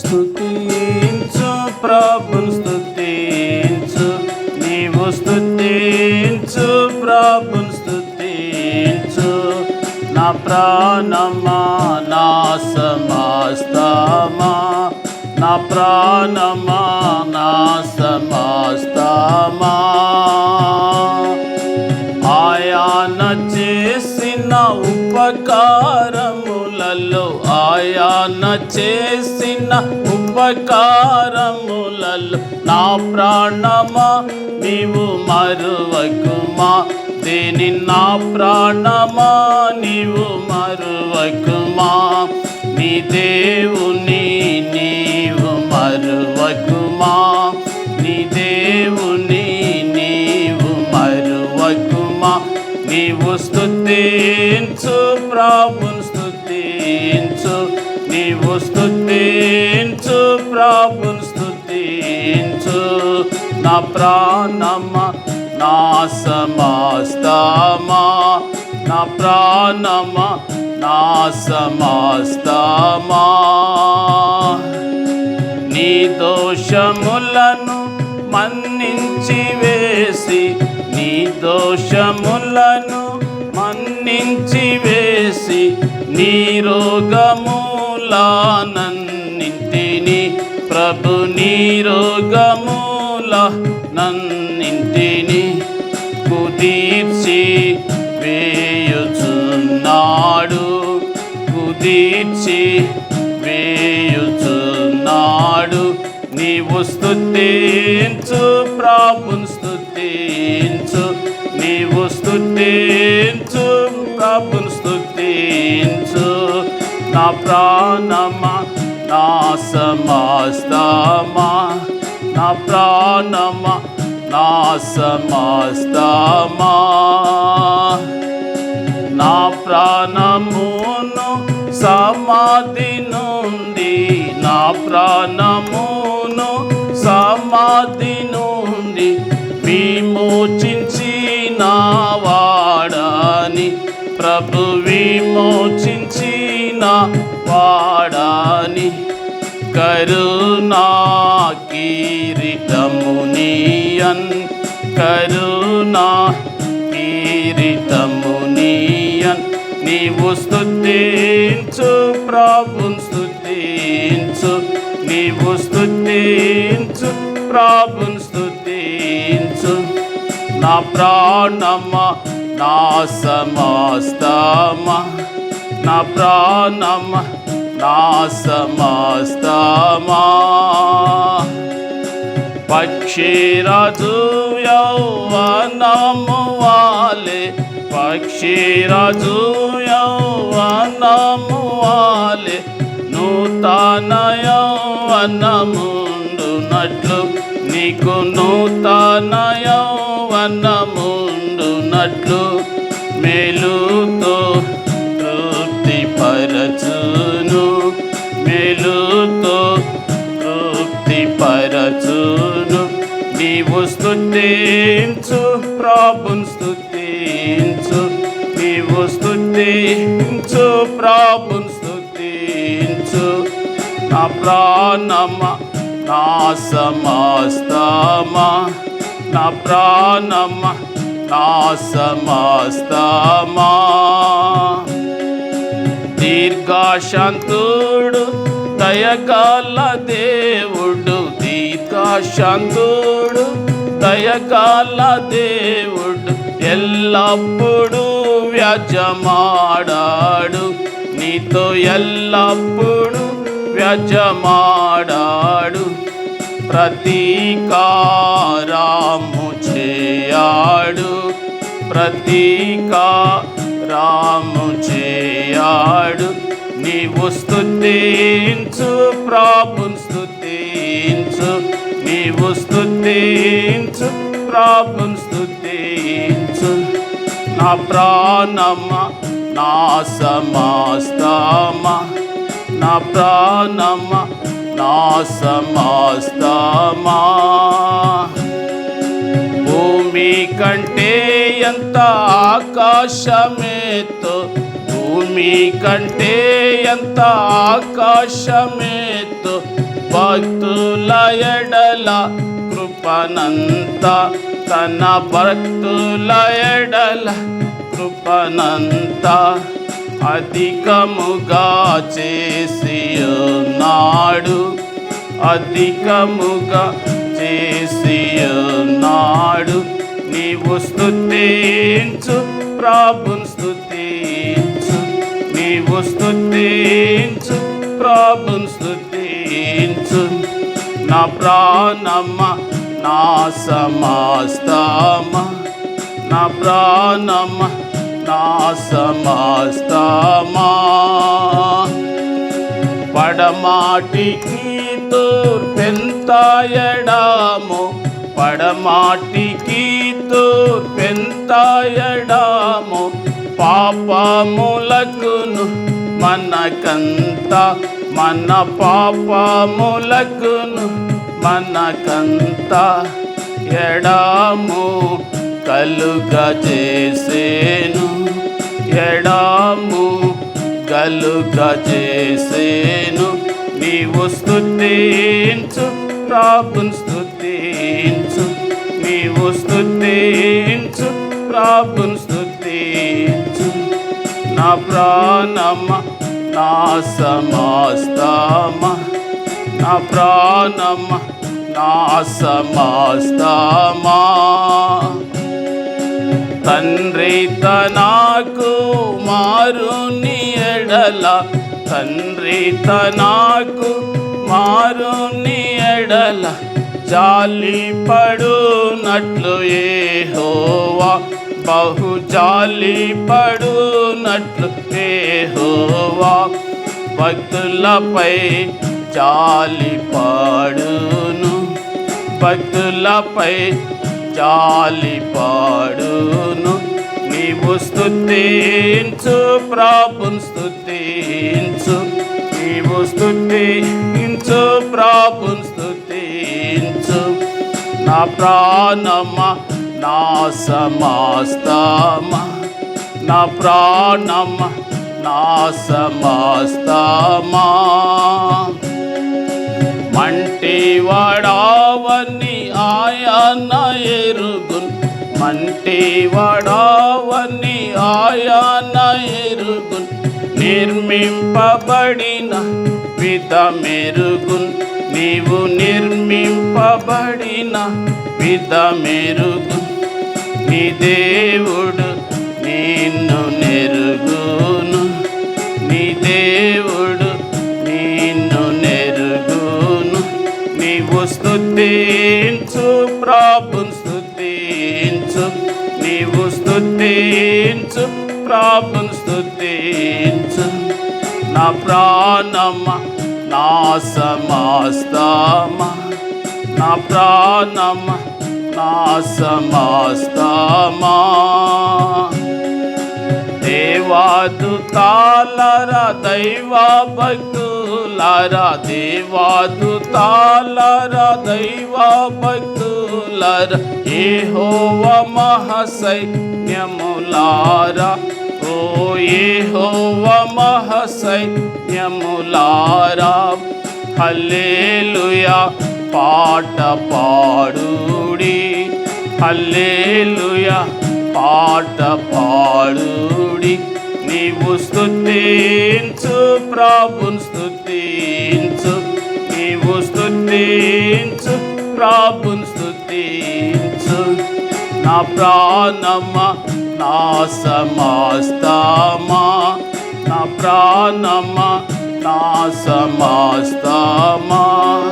స్థుతించు ప్రభును స్థుతించు నీవు స్థుతించు ప్రభును స్థుతించు నా ప్రాణమా నా సమస్తమా. నా ప్రాణమా నా సమస్తమా. ఆయన చేసిన ఉపకారములలో ఆయన చేసిన ఉపకారములలో నా ప్రాణమా? నీవు మరువకుమా? దేని నా ప్రాణమా? నీవు మరువకుమా? నీ దేవుని నీవు మరువకుమా? నీ దేవుని నీవు మరువకుమా? నీవు స్తుతించు ప్రా నా ప్రాణమా నా సమస్తమా? నా ప్రాణమా నా సమస్తమా? నీ దోషములను మన్నించి వేసి నీ దోషములను మన్నించి వేసి నీ రోగములనన్నింటిని ప్రభు నీ రోగము నన్నింటిని కుదీర్చి వేయుచున్నాడు. కుదీర్చి వేయుచున్నాడు. నీవు స్థుతించు ప్రభుని స్థుతించు నీవు స్థుతించు ప్రభుని స్థుతించు నా ప్రాణమా నా సమస్తమా. నా ప్రాణమా నా సమస్తమా నా ప్రాణమును సమాధి నుండి నా ప్రాణమును సమాధి నుండి విమోచించిన వాడాని ప్రభు విమోచించిన వాడాని కరుణా కిరీటమునియన్ కరుణా కిరీటమునియన్ నీవు స్థుతించు ప్రభున్ స్థుతించు నీవు స్థుతించు ప్రభున్ స్థుతించు నా ప్రాణమా నా సమస్తమ. నా ప్రాణమా నా సమస్తమా. పక్షిరాజు యౌవనము వాలే. పక్షిరాజు యౌవనము వాలే. నూతన యౌవనముండునట్లు నీకు నూతన యౌవనముండునట్లు మేలుతో స్థుతించు ప్రభుని స్థుతించు నీవు స్థుతించు ప్రభుని స్థుతించు నా ప్రాణమా నా సమస్తమా. నా ప్రాణమా నా సమస్తమా. దీర్ఘశాంతుడు దయగల దేవుడు. దీర్ఘశాంతుడు దయకాల దేవుడు ఎల్లప్పుడూ వ్యాజమాడాడు నీతో ఎల్లప్పుడూ వ్యాజమాడాడు ప్రతీకారాము చేయాడు. ప్రతీకారాము చేయాడు. నీవు స్థుతించు ప్రభుని స్థుతించు నీవు స్థుతించు ప్రభుని స్థుతించు నా ప్రాణమా నా సమస్తమా. నా ప్రాణమా నా సమస్తమా. భూమి కంటే ఎంత ఆకాశమేతో భూమి కంటే ఎంత ఆకాశమేతో భక్తుల ఎడల కృపనంత తన భక్తుల ఎడల కృపనంత అధికముగా చేసి నాడు అధికముగా చేసి నాడు నీవు స్థుతించు ప్రభుని స్థుతించు నీవు స్థుతించు ప్రభుని స్థుతి నా ప్రాణమ్మ నా సమాస్తమ. నా ప్రాణమ్మ నా సమస్తమా. పడమాటికి తూర్పెంత ఎడాము పడమాటికి తూర్పెంత ఎడాము పాపములకును మనకంతా మన పాపములకును మనకంత ఎడాము కలుగజేసేను ఎడాము కలుగజేసేను నీవు స్థుతించు ప్రాపును స్థుతించు నీవు స్థుతించు ప్రాపును స్థుతించు నా ప్రాణమ నా సమస్తమ నా ప్రాణమ నా సమస్తమా తండ్రి తనకు మారుని ఎడల తండ్రి తనకు మారుని ఎడల జాలి పడునట్లు ఏ హోవా జాలి పడునట్లు ఏహోవా భక్తులపై జాలి పాడును. భక్తులపై జాలి పాడును. నీవు స్థుతించు ప్రాపును స్థుతించు నీవు స్థుతించు ప్రాపును స్థుతించు నా ప్రాణమా నా సమస్తమ నా ప్రాణమ నా సమస్తమా. మంటి వడావని ఆయన ఎరుగున్ మంటి వడావని ఆయన ఎరుగున్ నిర్మింపబడిన విధమెరుగున్ నీవు నిర్మింపబడిన విధమెరుగున్. నీ దేవుడు నిన్ను నెరుగును. నీ దేవుడు నిన్ను నెరుగును. నీవు స్థుతించు ప్రాపును స్థుతించు నీవు స్థుతించు ప్రాపును స్థుతించు నా ప్రాణమ నా సమస్తమ నా ప్రాణమ సమస్తమా దేవాదుతాలరా దైవ భక్తులరా దేవాదుతాలరా దైవ భక్తులరా ఏ హోవ మహసైన్యములారా ఓ ఏ హోవ మహసైన్యములారా హల్లేలుయా పాట పాడుడి అల్లేలుయ పాట పాడుడి. నీవు స్థుతించు ప్రభుని స్థుతించు నీవు స్థుతించు ప్రభుని స్థుతించు నా ప్రాణమ నా సమస్తమా. నా ప్రాణమ నా సమస్తమా.